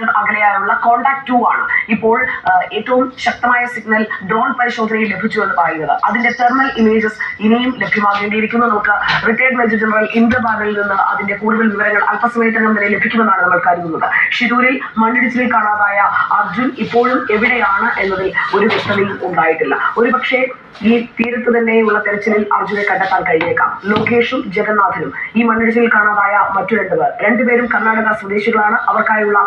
Metre അകലെയായുള്ള contact to ആണ്. ഇപ്പോൾ ഏറ്റവും ശക്തമായ സിഗ്നൽ ഡ്രോൺ പരിശോധനയിൽ ലഭിച്ചു എന്ന് പറയുന്നത്. അതിന്റെ തെർമൽ ഇമേജസ് ഇനിയും ലഭ്യമാകേണ്ടിയിരിക്കുന്നു. നമുക്ക് റിട്ടയർഡ് മേജർ ജനറൽ ഇന്ദ്രബാബിൽ നിന്ന് അതിന്റെ കൂടുതൽ വിവരങ്ങൾ അല്പസമയത്തിനകം തന്നെ ലഭിക്കുമെന്നാണ് നമ്മൾ കരുതുന്നത്. ഷിരൂരിൽ മണ്ണിടിച്ചിൽ കാണാതായ അർജുൻ ഇപ്പോഴും എവിടെയാണ് എന്നതിൽ ഒരു വ്യക്തതയും ഉണ്ടായിട്ടില്ല. ഒരുപക്ഷെ ഈ തീരത്ത് തന്നെയുള്ള തെരച്ചിലിൽ അർജുനെ കണ്ടെത്താൻ കഴിഞ്ഞേക്കാം. ലോകേഷും ജഗന്നാഥനും ഈ മണ്ണിടിച്ചിൽ കാണാതായ മറ്റു രണ്ടുപേർ. രണ്ടുപേരും കർണാടക സ്വദേശികളാണ്. അവർക്കായുള്ള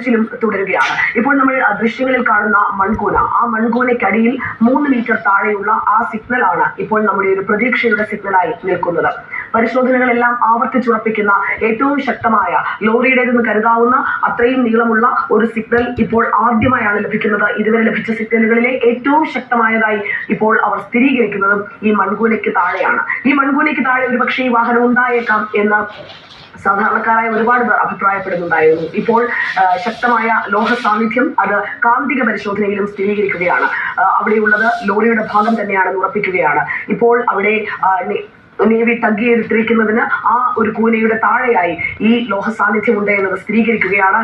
തെരച്ചിലും തുടരുകയാണ്. ഇപ്പോൾ നമ്മൾ ദൃശ്യങ്ങളിൽ കാണുന്ന മൺകൂന. ആ മൺകൂനയ്ക്കടിയിൽ മൂന്ന് മീറ്റർ താഴെയുള്ള ആ സിഗ്നലാണ് ഇപ്പോൾ നമ്മുടെ ഒരു പ്രതീക്ഷയുടെ സിഗ്നലായി നിൽക്കുന്നത്. പരിശോധനകളെല്ലാം ആവർത്തിച്ചുറപ്പിക്കുന്ന ഏറ്റവും ശക്തമായ ലോറിയുടേതെന്ന് കരുതാവുന്ന അത്രയും നീളമുള്ള ഒരു സിഗ്നൽ ഇപ്പോൾ ആദ്യമായാണ് ലഭിക്കുന്നത്. ഇതുവരെ ലഭിച്ച സിഗ്നലുകളിലെ ഏറ്റവും ശക്തമായതായി ഇപ്പോൾ അവർ സ്ഥിരീകരിക്കുന്നതും ഈ മൺകൂനയ്ക്ക് താഴെയാണ്. ഈ മൺകൂനയ്ക്ക് താഴെ ഒരുപക്ഷെ ഈ വാഹനം ഉണ്ടായേക്കാം എന്ന് സാധാരണക്കാരായ ഒരുപാട് പേർ അഭിപ്രായപ്പെടുന്നുണ്ടായിരുന്നു. ഇപ്പോൾ ശക്തമായ ലോഹ സാന്നിധ്യം അത് കാന്തിക പരിശോധനയിലും സ്ഥിരീകരിക്കുകയാണ്. അവിടെയുള്ളത് ലോറിയുടെ ഭാഗം തന്നെയാണ് ഉറപ്പിക്കുകയാണ്. ഇപ്പോൾ അവിടെ നേവി ടഗ് ആ ഒരു കൂനയുടെ താഴെയായി ഈ ലോഹ സാന്നിധ്യം ഉണ്ട് എന്നത് സ്ഥിരീകരിക്കുകയാണ്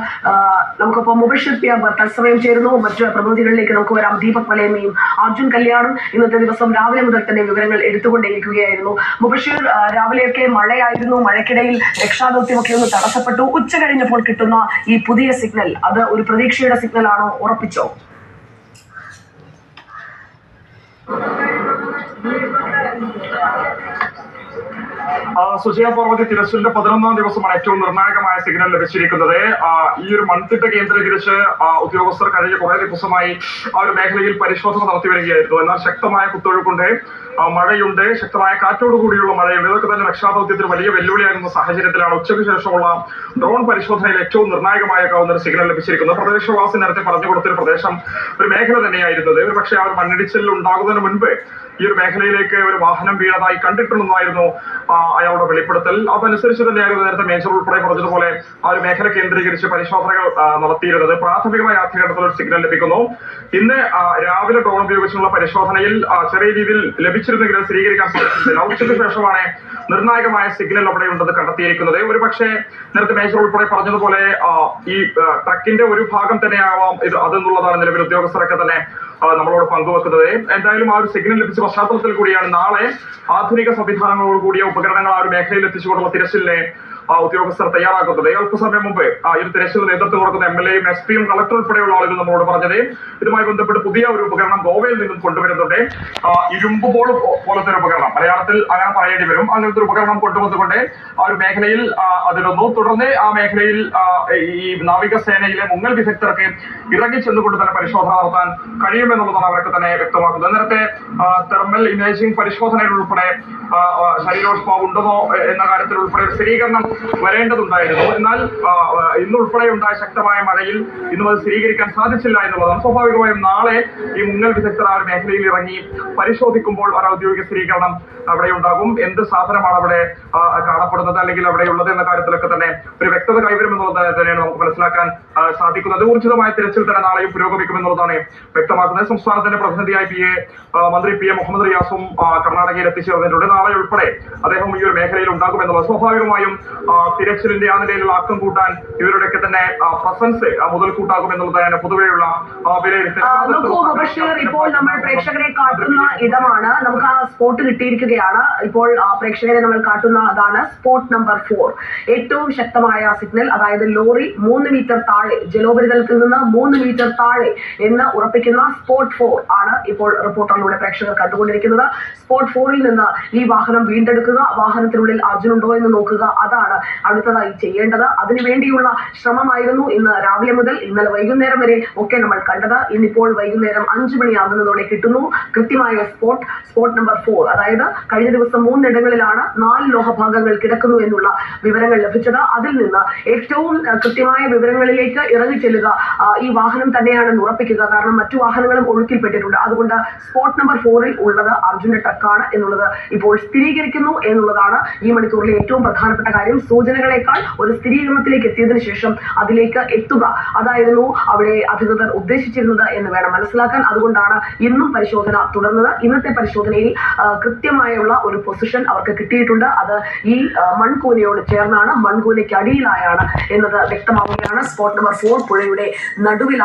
നമുക്കിപ്പോൾ മുബഷിർ തത്സമയം ചേരുന്നു. മറ്റു പ്രതിനിധികളിലേക്ക് നമുക്ക് വരാം. ദീപക് മലയമ്മയും അർജുൻ കല്യാണും ഇന്നത്തെ ദിവസം രാവിലെ മുതൽ തന്നെ വിവരങ്ങൾ എടുത്തുകൊണ്ടിരിക്കുകയായിരുന്നു. മുബഷിർ രാവിലെയൊക്കെ മഴയായിരുന്നു. മഴയ്ക്കിടയിൽ രക്ഷാദൗത്യമൊക്കെ ഒന്ന് തടസ്സപ്പെട്ടു. ഉച്ച കഴിഞ്ഞപ്പോൾ കിട്ടുന്ന ഈ പുതിയ സിഗ്നൽ അത് ഒരു പ്രതീക്ഷയുടെ സിഗ്നൽ ആണോ ഉറപ്പിച്ചോ? ആ, സുജയ പർവതി തിരച്ചിലിന്റെ പതിനൊന്നാം ദിവസമാണ് ഏറ്റവും നിർണായകമായ സിഗ്നൽ ലഭിച്ചിരിക്കുന്നത്. ഈ ഒരു മൺതിട്ട കേന്ദ്രീകരിച്ച് ഉദ്യോഗസ്ഥർ കഴിഞ്ഞ കുറെ ദിവസമായി ആ ഒരു മേഖലയിൽ പരിശോധന നടത്തി വരികയായിരുന്നു. എന്നാൽ ശക്തമായ കുത്തൊഴുക്കുണ്ട് മഴയുണ്ട് ശക്തമായ കാറ്റോട് കൂടിയുള്ള മഴയുണ്ട്. ഇതൊക്കെ തന്നെ രക്ഷാദൗത്യത്തിന് വലിയ വെല്ലുവിളിയാകുന്ന സാഹചര്യത്തിലാണ്. ഉച്ചയ്ക്ക് ശേഷമുള്ള ഡ്രോൺ പരിശോധനയിൽ ഏറ്റവും നിർണായകമായേക്കാവുന്ന ഒരു സിഗ്നൽ ലഭിച്ചിരിക്കുന്നത്. പ്രദേശവാസി നേരത്തെ പറഞ്ഞു കൊടുത്തൊരു പ്രദേശം ഒരു മേഖല തന്നെയായിരുന്നത് ഒരു പക്ഷേ ആ ഒരു മണ്ണിടിച്ചിൽ ഉണ്ടാകുന്നതിന് മുൻപ് ഈ ഒരു മേഖലയിലേക്ക് ഒരു വാഹനം വീണതായി കണ്ടിട്ടുണ്ടെന്നായിരുന്നു അയാളുടെ വെളിപ്പെടുത്തൽ. അതനുസരിച്ച് തന്നെയായിരുന്നു നേരത്തെ മേജർ ഉൾപ്പെടെ പറഞ്ഞതുപോലെ ആ ഒരു മേഖല കേന്ദ്രീകരിച്ച് പരിശോധനകൾ നടത്തിയിരുന്നത്. പ്രാഥമികമായ ആദ്യഘട്ടത്തിൽ ഒരു സിഗ്നൽ ലഭിക്കുന്നു. ഇന്ന് രാവിലെ ഡ്രോൺ ഉപയോഗിച്ചുള്ള പരിശോധനയിൽ ചെറിയ രീതിയിൽ ലഭിച്ചിരുന്നെങ്കിലും സ്ഥിരീകരിക്കാൻ സാധിച്ചിട്ടില്ല ഉച്ചയ്ക്ക് ശേഷമാണ് നിർണായകമായ സിഗ്നൽ അവിടെ ഉണ്ടെന്ന് കണ്ടെത്തിയിരിക്കുന്നത്. ഒരു പക്ഷേ നേരത്തെ മേജർ ഉൾപ്പെടെ പറഞ്ഞതുപോലെ ഈ ട്രക്കിന്റെ ഒരു ഭാഗം തന്നെയാവാം ഇത് അതെന്നുള്ളതാണ് നിലവിൽ ഉദ്യോഗസ്ഥരൊക്കെ തന്നെ നമ്മളോട് പങ്കുവെക്കുന്നത് എന്തായാലും ആ ഒരു സിഗ്നൽ ലഭിച്ച പശ്ചാത്തലത്തിൽ കൂടിയാണ്. നാളെ ആധുനിക സംവിധാനങ്ങളോട് കൂടിയ ഉപകരണങ്ങൾ ആ ഒരു മേഖലയിൽ എത്തിച്ചുകൊണ്ടുള്ള തിരച്ചിലിനെ ആ ഉദ്യോഗസ്ഥർ തയ്യാറാക്കുന്നത്. അല്പസമയം മുമ്പ് ആ ഒരു തിരച്ചിലിന് നേതൃത്വം കൊടുക്കുന്ന എം എൽ എയും എസ് പിയും കളക്ടർ ഉൾപ്പെടെയുള്ള ആളുകൾ നമ്മളോട് പറഞ്ഞത്. ഇതുമായി ബന്ധപ്പെട്ട് പുതിയ ഒരു ഉപകരണം ഗോവയിൽ നിന്നും കൊണ്ടുവരുന്നുണ്ട്. ഇരുമ്പ് ബോൾ പോലത്തെ ഒരു ഉപകരണം. മലയാളത്തിൽ അങ്ങനെ പറയേണ്ടി വരും. അങ്ങനത്തെ ഒരു ഉപകരണം കൊണ്ടുവന്നുകൊണ്ട് ആ ഒരു മേഖലയിൽ അതിരുന്നു തുടർന്ന് ആ മേഖലയിൽ ഈ നാവികസേനയിലെ മുങ്ങൽ വിദഗ്ധർക്ക് ഇറങ്ങി ചെന്നുകൊണ്ട് തന്നെ പരിശോധന നടത്താൻ കഴിയുമെന്നുള്ളതാണ് അവരൊക്കെ തന്നെ വ്യക്തമാക്കുന്നത്. നേരത്തെ തെർമൽ ഇമേജിംഗ് പരിശോധനയിൽ ഉൾപ്പെടെ ശരീരോഷ്മാവ് ഉണ്ടെന്നോ എന്ന കാര്യത്തിൽ ഉൾപ്പെടെ സ്ഥിരീകരണം വരേണ്ടതുണ്ടായിരുന്നു. എന്നാൽ ഇന്നുൾപ്പെടെ ഉണ്ടായ ശക്തമായ മഴയിൽ ഇന്നും അത് സ്ഥിരീകരിക്കാൻ സാധിച്ചില്ല എന്നുള്ളതാണ്. സ്വാഭാവികമായും നാളെ ഈ മുങ്ങൽ വിദഗ്ധർ ആ മേഖലയിൽ ഇറങ്ങി പരിശോധിക്കുമ്പോൾ ഒരു ഔദ്യോഗിക സ്ഥിരീകരണം അവിടെ ഉണ്ടാകും. എന്ത് സാധനമാണ് അവിടെ കാണപ്പെടുന്നത് അല്ലെങ്കിൽ അവിടെ ഉള്ളത് എന്ന കാര്യത്തിലൊക്കെ തന്നെ ഒരു വ്യക്തത കൈവരുമെന്നുള്ളത് തന്നെയാണ് നമുക്ക് മനസ്സിലാക്കാൻ സാധിക്കുന്നത്. ഊർജിതമായ തിരച്ചിൽ തന്നെ നാളെയും പുരോഗമിക്കുമെന്നുള്ളതാണ് വ്യക്തമാക്കുന്നത്. സംസ്ഥാനത്തിന്റെ പ്രതിനിധിയായി പി എ മന്ത്രി പി എ മുഹമ്മദ് റിയാസും കർണാടകയിൽ എത്തിച്ചേർന്നിട്ടുണ്ട്. നാളെ ഉൾപ്പെടെ അദ്ദേഹം ഈ ഒരു മേഖലയിൽ ഉണ്ടാകുമെന്നുള്ളത് സ്വാഭാവികമായും തിരച്ചിലിന്റെ ആ നിലയിലുള്ള ആക്കം കൂട്ടാൻ ഇവരുടെയൊക്കെ തന്നെ പ്രസൻസ് മുതൽക്കൂട്ടാകും എന്നുള്ളതാണ് പൊതുവെയുള്ള വിലയിരുത്തൽ. ഇപ്പോൾ നമ്മൾ പ്രേക്ഷകരെ കാട്ടുന്ന ഇടമാണ്. നമുക്ക് ആ സ്പോട്ട് കിട്ടിയിരിക്കുകയാണ്. ഇപ്പോൾ പ്രേക്ഷകരെ നമ്മൾ കാട്ടുന്ന അതാണ് സ്പോട്ട് നമ്പർ ഫോർ ഏറ്റവും ശക്തമായ സിഗ്നൽ അതായത് ലോറി മൂന്ന് മീറ്റർ താഴെ ജലോപരിതലത്തിൽ നിന്ന് മൂന്ന് മീറ്റർ താഴെ എന്ന് ഉറപ്പിക്കുന്ന സ്പോട്ട് ഫോർ ആണ് ഇപ്പോൾ റിപ്പോർട്ടറിലൂടെ പ്രേക്ഷകർ കണ്ടുകൊണ്ടിരിക്കുന്നത്. സ്പോട്ട് ഫോറിൽ നിന്ന് ഈ വാഹനം വീണ്ടെടുക്കുക വാഹനത്തിനുള്ളിൽ അർജുനുണ്ടോ എന്ന് നോക്കുക. അതാണ് അടുത്തതായി ചെയ്യേണ്ടത്. അതിനുവേണ്ടിയുള്ള ശ്രമമായിരുന്നു ഇന്ന് രാവിലെ മുതൽ ഇന്നലെ വൈകുന്നേരം വരെ ഒക്കെ നമ്മൾ കണ്ടത്. ഇന്നിപ്പോൾ വൈകുന്നേരം അഞ്ചു മണിയാകുന്നതോടെ കിട്ടുന്നു. കൃത്യമായ സ്പോട്ട് സ്പോട്ട് നമ്പർ ഫോർ അതായത് കഴിഞ്ഞ ദിവസം മൂന്നിടങ്ങളിലാണ് നാല് ലോഹഭാഗങ്ങൾ കിടക്കുന്നു എന്നുള്ള വിവരങ്ങൾ ലഭിച്ചത്. അതിൽ നിന്ന് ഏറ്റവും കൃത്യമായ വിവരങ്ങളിലേക്ക് ഇറങ്ങി ചെല്ലുക ഈ വാഹനം തന്നെയാണെന്ന് ഉറപ്പിക്കുക. കാരണം മറ്റു വാഹനങ്ങളും ഒഴുക്കിൽപ്പെട്ടിട്ടുണ്ട്. അതുകൊണ്ട് സ്പോട്ട് നമ്പർ ഫോറിൽ ഉള്ളത് അർജുന്റെ ട്രക്കാണ് എന്നുള്ളത് ഇപ്പോൾ സ്ഥിരീകരിക്കുന്നു എന്നുള്ളതാണ് ഈ മണിക്കൂറിലെ ഏറ്റവും പ്രധാനപ്പെട്ട കാര്യം. സൂചനകളെക്കാൾ ഒരു സ്ഥിരീകരണത്തിലേക്ക് എത്തിയതിനു ശേഷം അതിലേക്ക് എത്തുക. അതായിരുന്നു അവിടെ അധികൃതർ ഉദ്ദേശിച്ചിരുന്നത് എന്ന് വേണം മനസ്സിലാക്കാൻ. അതുകൊണ്ടാണ് ഇന്നും പരിശോധന തുടർന്നത്. ഇന്നത്തെ പരിശോധനയിൽ കൃത്യമായുള്ള ഒരു പൊസിഷൻ അവർക്ക് കിട്ടിയിട്ടുണ്ട്. അത് ഈ മൺകൂലയോട് ചേർന്നാണ്. മൺകൂനയ്ക്ക് അടിയിലായാണ് എന്നത് വ്യക്തമാവുകയാണ്. സ്പോട്ട് നമ്പർ ഫോർ പുഴയുടെ നടുവിലാണ്.